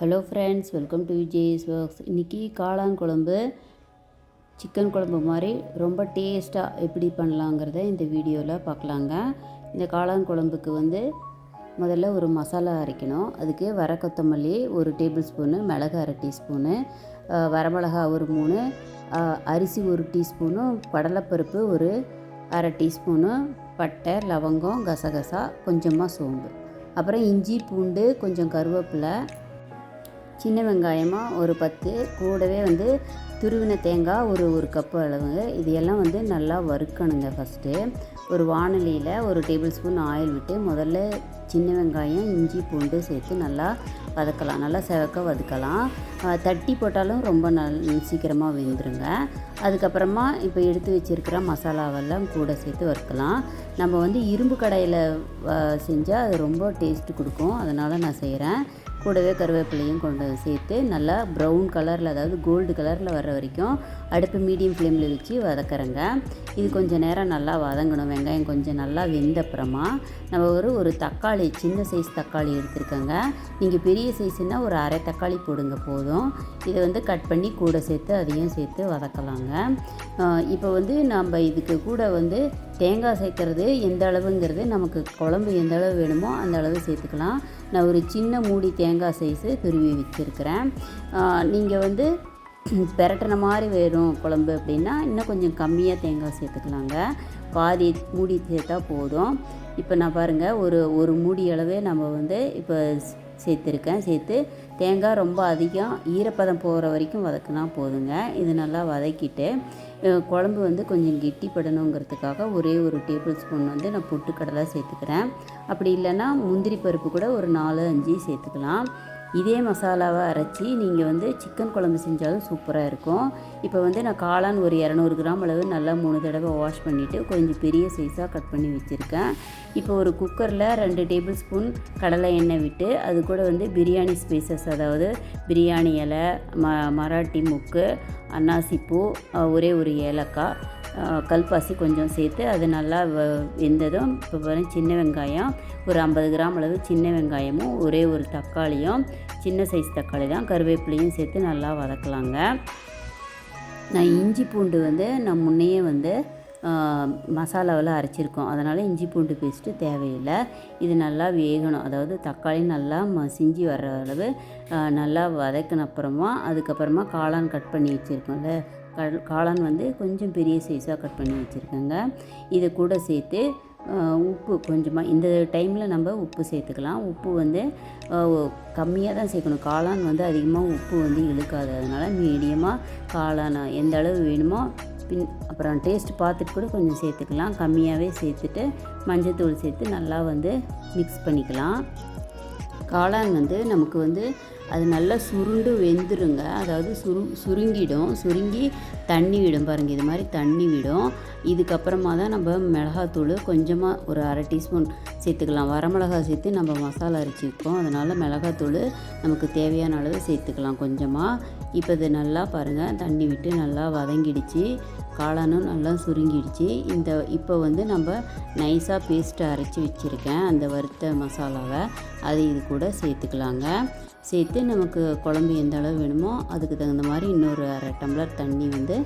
Hello friends welcome to Vijay's works இன்றைக்கி காளான் குழம்பு சிக்கன் குழம்பு மாதிரி ரொம்ப டேஸ்ட்டாக எப்படி பண்ணலாங்கிறத இந்த வீடியோவில் பார்க்கலாங்க. இந்த காளான் குழம்புக்கு வந்து முதல்ல ஒரு மசாலா அரைக்கணும். அதுக்கு வர கொத்தமல்லி ஒரு டேபிள் ஸ்பூனு மிளகு அரை டீஸ்பூனு வரமிளகா ஒரு மூணு அரிசி ஒரு டீஸ்பூனும் கடலைப்பருப்பு ஒரு அரை டீஸ்பூனு பட்டை லவங்கம் கசகசா கொஞ்சமாக சோம்பு. அப்புறம் இஞ்சி பூண்டு கொஞ்சம் கருவேப்பிலை சின்ன வெங்காயமாக ஒரு பத்து கூடவே வந்து துருவின தேங்காய் ஒரு ஒரு கப்பு அளவு. இது எல்லாம் வந்து நல்லா வறுக்கணுங்க ஃபஸ்ட்டு ஒரு வானொலியில் ஒரு டேபிள் ஸ்பூன் ஆயில் விட்டு முதல்ல சின்ன வெங்காயம் இஞ்சி பூண்டு சேர்த்து நல்லா வதக்கலாம். நல்லா செவக்க வதக்கலாம். தட்டி போட்டாலும் ரொம்ப நல் சீக்கிரமாக வெந்துருங்க. அதுக்கப்புறமா இப்போ எடுத்து வச்சுருக்கிற மசாலாவெல்லாம் கூட சேர்த்து வறுக்கலாம். நம்ம வந்து இரும்பு கடையில் செஞ்சால் அது ரொம்ப டேஸ்ட்டு கொடுக்கும். அதனால் நான் செய்கிறேன் கூடவே கருவேப்பிலையும் கொண்டு வந்து சேர்த்து நல்லா ப்ரௌன் கலரில் அதாவது கோல்டு கலரில் வர்ற வரைக்கும் அடுப்பு மீடியம் ஃப்ளேமில் வச்சு வதக்குறேங்க. இது கொஞ்சம் நேரம் நல்லா வதங்கணும். வெங்காயம் கொஞ்சம் நல்லா வெந்தப்புறமா நம்ம ஒரு ஒரு தக்காளி சின்ன சைஸ் தக்காளி எடுத்துருக்கோங்க. நீங்கள் பெரிய சைஸ்னால் ஒரு அரை தக்காளி போடுங்க போதும். இதை வந்து கட் பண்ணி கூட சேர்த்து அதையும் சேர்த்து வதக்கலாங்க. இப்போ வந்து நம்ம இதுக்கு கூட வந்து தேங்காய் சேர்க்கறது எந்த அளவுங்கிறது நமக்கு குழம்பு எந்த அளவு வேணுமோ அந்த அளவு சேர்த்துக்கலாம். நான் ஒரு சின்ன மூடி தேங்காய் சைஸு துருவி வச்சுருக்கிறேன். நீங்கள் வந்து பெரட்டின மாதிரி வேணும் குழம்பு அப்படின்னா இன்னும் கொஞ்சம் கம்மியாக தேங்காய் சேர்த்துக்கலாங்க. பாதி மூடி சேர்த்தா போதும். இப்போ நான் பாருங்கள் ஒரு ஒரு மூடி அளவே நம்ம வந்து இப்போ சேர்த்துருக்கேன். சேர்த்து தேங்காய் ரொம்ப அதிகம் ஈரப்பதம் போகிற வரைக்கும் வதக்குனா போதுங்க. இது நல்லா வதக்கிட்டு குழம்பு வந்து கொஞ்சம் கெட்டிப்படணுங்கிறதுக்காக ஒரே ஒரு டேபிள் ஸ்பூன் வந்து நான் பொட்டுக்கடலை சேர்த்துக்கிறேன். அப்படி இல்லைன்னா முந்திரி பருப்பு கூட ஒரு நாலு அஞ்சு சேர்த்துக்கலாம். இதே மசாலாவை அரைச்சி நீங்கள் வந்து சிக்கன் குழம்பு செஞ்சாலும் சூப்பராக இருக்கும். இப்போ வந்து நான் காளான் ஒரு இரநூறு கிராம் அளவு நல்லா மூணு தடவை வாஷ் பண்ணிவிட்டு கொஞ்சம் பெரிய சைஸாக கட் பண்ணி வச்சுருக்கேன். இப்போ ஒரு குக்கரில் ரெண்டு டேபிள் ஸ்பூன் கடலை எண்ணெய் விட்டு அது கூட வந்து பிரியாணி ஸ்பைசஸ் அதாவது பிரியாணி இலை ம மராட்டி முக்கு அன்னாசிப்பூ ஒரே ஒரு ஏலக்காய் கல்பாசி கொஞ்சம் சேர்த்து அது நல்லா வ- வெந்ததும் இப்போ பாருங்கள் சின்ன வெங்காயம். ஒரு ஐம்பது கிராம் அளவு சின்ன வெங்காயமும் ஒரே ஒரு தக்காளியும் சின்ன சைஸ் தக்காளி தான் கருவேப்பிலையும் சேர்த்து நல்லா வதக்கலாங்க. நான் இஞ்சி பூண்டு வந்து நான் முன்னையே வந்து மசாலாவில் அரைச்சிருக்கோம். அதனால் இஞ்சி பூண்டு பேஸ்ட்டு தேவையில்லை. இது நல்லா வேகணும். அதாவது தக்காளி நல்லா மசிஞ்சு வர்ற அளவு நல்லா வதக்கின அப்புறமா அதுக்கப்புறமா காளான் கட் பண்ணி வச்சுருக்கோம்ல காளான் வந்து கொஞ்சம் பெரிய சைஸாக கட் பண்ணி வச்சுருக்கேங்க. இதை கூட சேர்த்து உப்பு கொஞ்சமாக இந்த டைமில் நம்ம உப்பு சேர்த்துக்கலாம். உப்பு வந்து கம்மியாக தான் சேர்க்கணும். காளான் வந்து அதிகமாக உப்பு வந்து இழுக்காது அதனால் மீடியமாக காளான் எந்த அளவு வேணுமோ பின் அப்புறம் டேஸ்ட் பார்த்துட்டு கூட கொஞ்சம் சேர்த்துக்கலாம். கம்மியாகவே சேர்த்துட்டு மஞ்சத்தூள் சேர்த்து நல்லா வந்து மிக்ஸ் பண்ணிக்கலாம். காளான் வந்து நமக்கு வந்து அது நல்லா சுருண்டு வெந்துருங்க. அதாவது சுரு சுருங்கிடும். சுருங்கி தண்ணி விடும் பாருங்கள் இது மாதிரி தண்ணி விடும். இதுக்கப்புறமா தான் நம்ம மிளகாத்தூள் கொஞ்சமாக ஒரு அரை டீஸ்பூன் சேர்த்துக்கலாம். வரமிளகா சேர்த்து நம்ம மசாலா அரைச்சிப்போம் அதனால் மிளகாத்தூள் நமக்கு தேவையான அளவு சேர்த்துக்கலாம் கொஞ்சமாக இப்போ இது நல்லா பாருங்கள் தண்ணி விட்டு நல்லா வதங்கிடுச்சு. காளானும் நல்லா சுருங்கிடுச்சு. இந்த இப்போ வந்து நம்ம நைஸாக பேஸ்ட்டை அரைச்சி வச்சுருக்கேன் அந்த வறுத்த மசாலாவை. அது இது கூட சேர்த்துக்கலாங்க. சேர்த்து நமக்கு குழம்பு எந்த அளவு வேணுமோ அதுக்கு தகுந்த மாதிரி இன்னொரு அரை டம்ளர் தண்ணி வந்து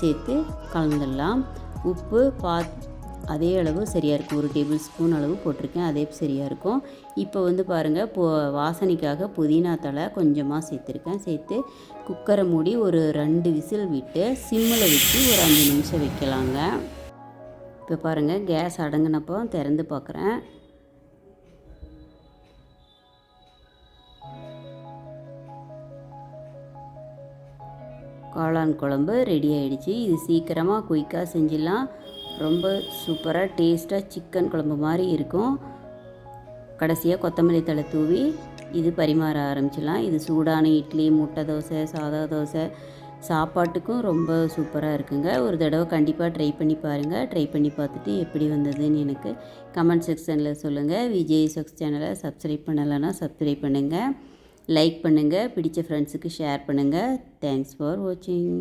சேர்த்து கலந்துடலாம். உப்பு பாத் அதே அளவு சரியாக இருக்கும். ஒரு டேபிள் ஸ்பூன் அளவு போட்டிருக்கேன். அதே சரியாக இருக்கும். இப்போ வந்து பாருங்கள் போ வாசனைக்காக புதினா தழை கொஞ்சமாக சேர்த்துருக்கேன். சேர்த்து குக்கரை மூடி ஒரு ரெண்டு விசில் விட்டு சிம்மில் வச்சு ஒரு அஞ்சு நிமிஷம் வைக்கலாங்க. இப்போ பாருங்கள் கேஸ் அடங்கினப்போ திறந்து பார்க்குறேன். காளான் குழம்பு ரெடி ஆகிடுச்சு இது சீக்கிரமாக குயிக்காக செஞ்சிடலாம். ரொம்ப சூப்பராக டேஸ்ட்டாக சிக்கன் குழம்பு மாதிரி இருக்கும். கடைசியாக கொத்தமல்லி தழை தூவி இது பரிமாற ஆரம்பிச்சிடலாம். இது சூடான இட்லி முட்டை தோசை சாதா தோசை சாப்பாட்டுக்கும் ரொம்ப சூப்பராக இருக்குங்க. ஒரு தடவை கண்டிப்பாக ட்ரை பண்ணி பாருங்கள் ட்ரை பண்ணி பார்த்துட்டு எப்படி வந்ததுன்னு எனக்கு கமெண்ட் செக்ஷனில் சொல்லுங்கள் விஜய் சக்ஸ் சேனலை சப்ஸ்கிரைப் பண்ணலைன்னா சப்ஸ்கிரைப் பண்ணுங்கள் லைக் பண்ணுங்கள் பிடிச்ச ஃப்ரெண்ட்ஸுக்கு ஷேர் பண்ணுங்கள் தேங்க்ஸ் ஃபார் வாட்சிங்